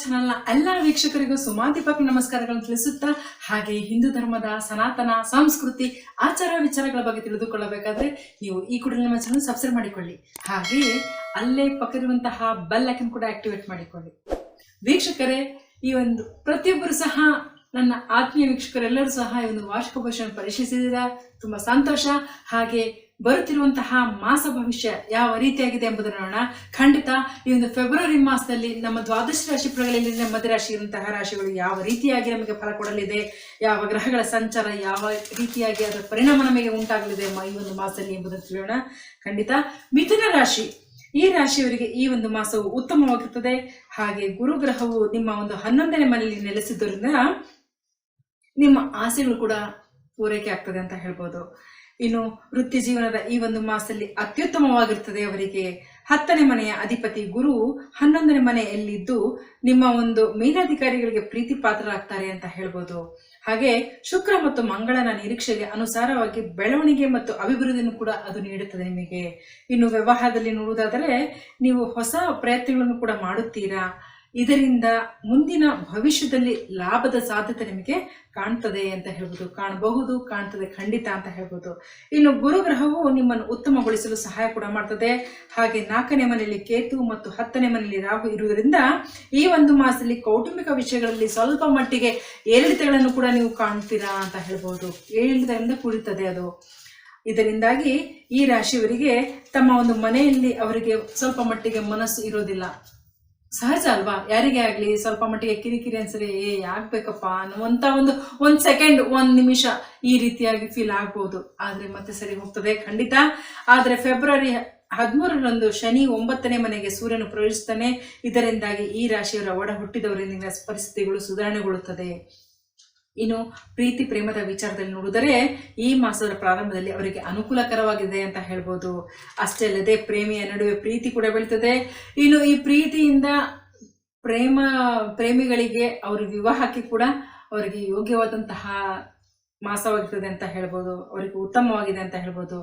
ಚಾನೆಲ್ನ ಎಲ್ಲ ವೀಕ್ಷಕರಿಗೂ ಸುಮಾ ನಮಸ್ಕಾರಗಳನ್ನು ತಿಳಿಸುತ್ತಾ, ಹಾಗೆ ಹಿಂದೂ ಧರ್ಮದ ಸನಾತನ, ಸಂಸ್ಕೃತಿ, ಆಚಾರ ವಿಚಾರಗಳ ಬಗ್ಗೆ ತಿಳಿದುಕೊಳ್ಳಬೇಕಾದ್ರೆ ನೀವು ಈ ಕೂಡ ನಮ್ಮ ಚಾನಲ್ ಸಬ್ಸ್ಕ್ರೈಬ್ ಮಾಡಿಕೊಳ್ಳಿ. ಹಾಗೆಯೇ ಅಲ್ಲೇ ಪಕ್ಕದಿರುವಂತಹ ಬೆಲ್ ಐಕನ್ ಕೂಡ ಆಕ್ಟಿವೇಟ್ ಮಾಡಿಕೊಳ್ಳಿ. ವೀಕ್ಷಕರೇ, ಈ ಒಂದು ಪ್ರತಿಯೊಬ್ಬರು ಸಹ, ನನ್ನ ಆತ್ಮೀಯ ವೀಕ್ಷಕರೆಲ್ಲರೂ ಸಹ ಈ ಒಂದು ವಾರ್ಷಿಕ ಭಾಷೆಯನ್ನು ಪರಿಶೀಲಿಸಿದ ತುಂಬಾ ಸಂತೋಷ. ಹಾಗೆ ಬರುತ್ತಿರುವಂತಹ ಮಾಸ ಭವಿಷ್ಯ ಯಾವ ರೀತಿಯಾಗಿದೆ ಎಂಬುದನ್ನು ನೋಡೋಣ. ಖಂಡಿತ ಈ ಒಂದು ಫೆಬ್ರವರಿ ಮಾಸದಲ್ಲಿ ನಮ್ಮ ದ್ವಾದಶ ರಾಶಿ ಫಲಗಳಲ್ಲಿ ನಮ್ಮ ರಾಶಿ ಇರುವಂತಹ ರಾಶಿಗಳು ಯಾವ ರೀತಿಯಾಗಿ ನಮಗೆ ಫಲ ಕೊಡಲಿದೆ, ಯಾವ ಗ್ರಹಗಳ ಸಂಚಾರ ಯಾವ ರೀತಿಯಾಗಿ ಅದರ ಪರಿಣಾಮ ನಮಗೆ ಉಂಟಾಗಲಿದೆ ಈ ಒಂದು ಮಾಸದಲ್ಲಿ ಎಂಬುದನ್ನು ತಿಳಿಯೋಣ. ಖಂಡಿತ ಮಿಥುನ ರಾಶಿ, ಈ ರಾಶಿಯವರಿಗೆ ಈ ಒಂದು ಮಾಸವು ಉತ್ತಮವಾಗಿರುತ್ತದೆ ಹಾಗೆ ಗುರುಗ್ರಹವು ನಿಮ್ಮ ಒಂದು ಹನ್ನೊಂದನೇ ಮನೆಯಲ್ಲಿ ನೆಲೆಸಿದ್ದರಿಂದ ನಿಮ್ಮ ಆಸೆಗಳು ಕೂಡ ಪೂರೈಕೆ ಆಗ್ತದೆ ಅಂತ ಹೇಳ್ಬೋದು. ಇನ್ನು ವೃತ್ತಿ ಜೀವನದ ಈ ಒಂದು ಮಾಸದಲ್ಲಿ ಅತ್ಯುತ್ತಮವಾಗಿರ್ತದೆ ಅವರಿಗೆ. ಹತ್ತನೇ ಮನೆಯ ಅಧಿಪತಿ ಗುರು ಹನ್ನೊಂದನೇ ಮನೆಯಲ್ಲಿದ್ದು ನಿಮ್ಮ ಒಂದು ಮೇಲಾಧಿಕಾರಿಗಳಿಗೆ ಪ್ರೀತಿ ಪಾತ್ರರಾಗ್ತಾರೆ ಅಂತ ಹೇಳ್ಬೋದು. ಹಾಗೆ ಶುಕ್ರ ಮತ್ತು ಮಂಗಳನ ನಿರೀಕ್ಷೆಗೆ ಅನುಸಾರವಾಗಿ ಬೆಳವಣಿಗೆ ಮತ್ತು ಅಭಿವೃದ್ಧಿಯನ್ನು ಕೂಡ ಅದು ನೀಡುತ್ತದೆ ನಿಮಗೆ. ಇನ್ನು ವ್ಯವಹಾರದಲ್ಲಿ ನೋಡುವುದಾದರೆ ನೀವು ಹೊಸ ಪ್ರಯತ್ನಗಳನ್ನು ಕೂಡ ಮಾಡುತ್ತೀರಾ? ಇದರಿಂದ ಮುಂದಿನ ಭವಿಷ್ಯದಲ್ಲಿ ಲಾಭದ ಸಾಧ್ಯತೆ ನಿಮಗೆ ಕಾಣ್ತದೆ ಅಂತ ಹೇಳ್ಬೋದು. ಕಾಣಬಹುದು, ಕಾಣ್ತದೆ ಖಂಡಿತ ಅಂತ ಹೇಳ್ಬೋದು. ಇನ್ನು ಗುರುಗ್ರಹವು ನಿಮ್ಮನ್ನು ಉತ್ತಮಗೊಳಿಸಲು ಸಹಾಯ ಕೂಡ ಮಾಡ್ತದೆ. ಹಾಗೆ ನಾಲ್ಕನೇ ಮನೆಯಲ್ಲಿ ಕೇತು ಮತ್ತು ಹತ್ತನೇ ಮನೆಯಲ್ಲಿ ರಾಹು ಇರುವುದರಿಂದ ಈ ಒಂದು ಮಾಸದಲ್ಲಿ ಕೌಟುಂಬಿಕ ವಿಷಯಗಳಲ್ಲಿ ಸ್ವಲ್ಪ ಮಟ್ಟಿಗೆ ಏರಿಳಿತಗಳನ್ನು ಕೂಡ ನೀವು ಕಾಣ್ತೀರಾ ಅಂತ ಹೇಳ್ಬೋದು. ಏರಿಳಿತಗಳಿಂದ ಕುಳಿತದೆ ಅದು. ಇದರಿಂದಾಗಿ ಈ ರಾಶಿಯವರಿಗೆ ತಮ್ಮ ಒಂದು ಮನೆಯಲ್ಲಿ ಅವರಿಗೆ ಸ್ವಲ್ಪ ಮಟ್ಟಿಗೆ ಮನಸ್ಸು ಇರೋದಿಲ್ಲ. ಸಹಜ ಅಲ್ವಾ? ಯಾರಿಗೇ ಆಗಲಿ ಸ್ವಲ್ಪ ಮಟ್ಟಿಗೆ ಕಿರಿಕಿರಿ ಅನ್ಸರಿ ಏ, ಆಗ್ಬೇಕಪ್ಪ. ಅನ್ನುವಂತ ಒಂದು ಒಂದು ಸೆಕೆಂಡ್ ಒಂದು ನಿಮಿಷ ಈ ರೀತಿಯಾಗಿ ಫೀಲ್ ಆಗ್ಬೋದು. ಆದರೆ ಮತ್ತೆ ಸರಿ ಹೋಗ್ತದೆ, ಖಂಡಿತ. ಆದರೆ ಫೆಬ್ರವರಿ ಹದಿಮೂರರಂದು ಶನಿ ಒಂಬತ್ತನೇ ಮನೆಗೆ ಸೂರ್ಯನು ಪ್ರವೇಶಿಸ್ತಾನೆ. ಇದರಿಂದಾಗಿ ಈ ರಾಶಿಯವರ ಒಡ ಹುಟ್ಟಿದವರಿಂದ ಪರಿಸ್ಥಿತಿಗಳು ಸುಧಾರಣೆಗೊಳ್ಳುತ್ತದೆ. ಇನ್ನು ಪ್ರೀತಿ ಪ್ರೇಮದ ವಿಚಾರದಲ್ಲಿ ನೋಡಿದರೆ ಈ ಮಾಸದ ಪ್ರಾರಂಭದಲ್ಲಿ ಅವರಿಗೆ ಅನುಕೂಲಕರವಾಗಿದೆ ಅಂತ ಹೇಳ್ಬೋದು. ಅಷ್ಟೇ ಅಲ್ಲದೆ ಪ್ರೇಮಿಯ ನಡುವೆ ಪ್ರೀತಿ ಕೂಡ ಬೆಳೀತದೆ. ಇನ್ನು ಈ ಪ್ರೀತಿಯಿಂದ ಪ್ರೇಮ, ಪ್ರೇಮಿಗಳಿಗೆ ಅವ್ರ ವಿವಾಹಕ್ಕೆ ಕೂಡ ಅವರಿಗೆ ಯೋಗ್ಯವಾದಂತಹ ಮಾಸವಾಗಿರ್ತದೆ ಅಂತ ಹೇಳ್ಬೋದು. ಅವರಿಗೆ ಉತ್ತಮವಾಗಿದೆ ಅಂತ ಹೇಳ್ಬೋದು.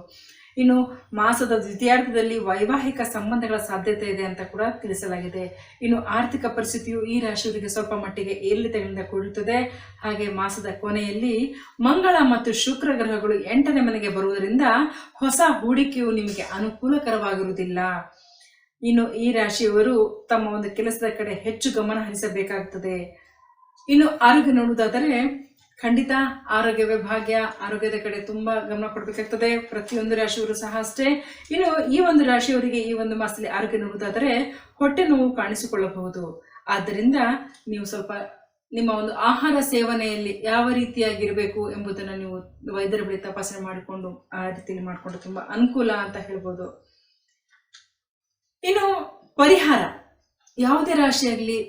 ಇನ್ನು ಮಾಸದ ದ್ವಿತೀಯಾರ್ಧದಲ್ಲಿ ವೈವಾಹಿಕ ಸಂಬಂಧಗಳ ಸಾಧ್ಯತೆ ಇದೆ ಅಂತ ಕೂಡ ತಿಳಿಸಲಾಗಿದೆ. ಇನ್ನು ಆರ್ಥಿಕ ಪರಿಸ್ಥಿತಿಯು ಈ ರಾಶಿಯವರಿಗೆ ಸ್ವಲ್ಪ ಮಟ್ಟಿಗೆ ಏರಿಳಿತಗಳಿಂದ ಕೂಡುತ್ತದೆ ಹಾಗೆ ಮಾಸದ ಕೊನೆಯಲ್ಲಿ ಮಂಗಳ ಮತ್ತು ಶುಕ್ರ ಗ್ರಹಗಳು ಎಂಟನೇ ಮನೆಗೆ ಬರುವುದರಿಂದ ಹೊಸ ಹೂಡಿಕೆಯು ನಿಮಗೆ ಅನುಕೂಲಕರವಾಗಿರುವುದಿಲ್ಲ. ಇನ್ನು ಈ ರಾಶಿಯವರು ತಮ್ಮ ಒಂದು ಕೆಲಸದ ಕಡೆ ಹೆಚ್ಚು ಗಮನ ಹರಿಸಬೇಕಾಗುತ್ತದೆ ಇನ್ನು ಆರೋಗ್ಯ ನೋಡುವುದಾದರೆ ಖಂಡಿತ ಆರೋಗ್ಯವೇ ಭಾಗ್ಯ. ಆರೋಗ್ಯದ ಕಡೆ ತುಂಬಾ ಗಮನ ಕೊಡಬೇಕಾಗ್ತದೆ. ಪ್ರತಿಯೊಂದು ರಾಶಿಯವರು ಸಹ ಅಷ್ಟೇ. ಇನ್ನು ಈ ಒಂದು ರಾಶಿಯವರಿಗೆ ಈ ಒಂದು ಮಾಸದಲ್ಲಿ ಆರೋಗ್ಯ ನೋಡುವುದಾದರೆ ಹೊಟ್ಟೆ ನೋವು ಕಾಣಿಸಿಕೊಳ್ಳಬಹುದು. ಆದ್ದರಿಂದ ನೀವು ಸ್ವಲ್ಪ ನಿಮ್ಮ ಒಂದು ಆಹಾರ ಸೇವನೆಯಲ್ಲಿ ಯಾವ ರೀತಿಯಾಗಿರಬೇಕು ಎಂಬುದನ್ನು ನೀವು ವೈದ್ಯರ ಬಳಿ ತಪಾಸಣೆ ಮಾಡಿಕೊಂಡು ಆ ರೀತಿಯಲ್ಲಿ ಮಾಡಿಕೊಂಡು ತುಂಬಾ ಅನುಕೂಲ ಅಂತ ಹೇಳ್ಬೋದು. ಇನ್ನು ಪರಿಹಾರ. ಯಾವುದೇ ರಾಶಿಯಾಗಲಿ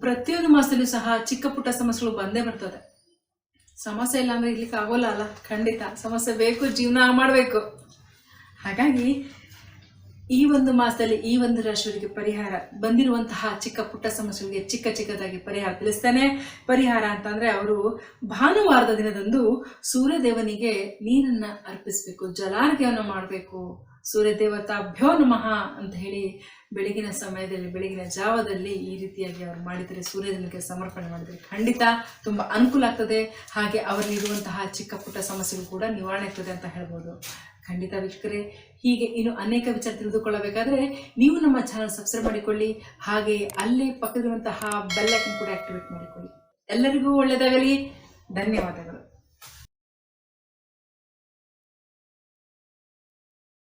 ಪ್ರತಿಯೊಂದು ಮಾಸದಲ್ಲೂ ಸಹ ಚಿಕ್ಕ ಪುಟ್ಟ ಸಮಸ್ಯೆಗಳು ಬಂದೇ ಬರ್ತದೆ. ಸಮಸ್ಯೆ ಇಲ್ಲ ಅಂದ್ರೆ ಇರ್ಲಿಕ್ಕೆ ಆಗೋಲ್ಲ ಅಲ್ಲ. ಖಂಡಿತ. ಸಮಸ್ಯೆ ಬೇಕು ಜೀವನ ಮಾಡಬೇಕು. ಹಾಗಾಗಿ ಈ ಒಂದು ಮಾಸದಲ್ಲಿ ಈ ಒಂದು ರಾಶಿಯವರಿಗೆ ಪರಿಹಾರ, ಬಂದಿರುವಂತಹ ಚಿಕ್ಕ ಪುಟ್ಟ ಸಮಸ್ಯೆಗಳಿಗೆ ಚಿಕ್ಕ ಚಿಕ್ಕದಾಗಿ ಪರಿಹಾರ ತಿಳಿಸ್ತಾನೆ. ಪರಿಹಾರ ಅಂತಂದ್ರೆ ಅವರು ಭಾನುವಾರದ ದಿನದಂದು ಸೂರ್ಯದೇವನಿಗೆ ನೀರನ್ನ ಅರ್ಪಿಸಬೇಕು, ಜಲಾರ್ಘ್ಯವನ್ನು ಮಾಡಬೇಕು. ಸೂರ್ಯ ದೇವತಾಭ್ಯೋ ನಮಃ ಅಂತ ಹೇಳಿ ಬೆಳಗಿನ ಸಮಯದಲ್ಲಿ, ಬೆಳಗಿನ ಜಾವದಲ್ಲಿ ಈ ರೀತಿಯಾಗಿ ಅವರು ಮಾಡಿದರೆ, ಸೂರ್ಯದೇವನಿಗೆ ಸಮರ್ಪಣೆ ಮಾಡಿದರೆ ಖಂಡಿತ ತುಂಬ ಅನುಕೂಲ ಆಗ್ತದೆ. ಹಾಗೆ ಅವರಲ್ಲಿರುವಂತಹ ಚಿಕ್ಕ ಪುಟ್ಟ ಸಮಸ್ಯೆಗಳು ಕೂಡ ನಿವಾರಣೆ ಆಗ್ತದೆ ಅಂತ ಹೇಳ್ಬೋದು. ಖಂಡಿತ ವೀಕ್ಷಕರೇ, ಹೀಗೆ ಇನ್ನು ಅನೇಕ ವಿಚಾರ ತಿಳಿದುಕೊಳ್ಳಬೇಕಾದ್ರೆ ನೀವು ನಮ್ಮ ಚಾನಲ್ ಸಬ್ಸ್ಕ್ರೈಬ್ ಮಾಡಿಕೊಳ್ಳಿ, ಹಾಗೆ ಅಲ್ಲೇ ಪಕ್ಕದಿರುವಂತಹ ಬೆಲ್ಲೈಕನ್ ಕೂಡ ಆಕ್ಟಿವೇಟ್ ಮಾಡಿಕೊಳ್ಳಿ. ಎಲ್ಲರಿಗೂ ಒಳ್ಳೆಯದಾಗಲಿ. ಧನ್ಯವಾದಗಳು.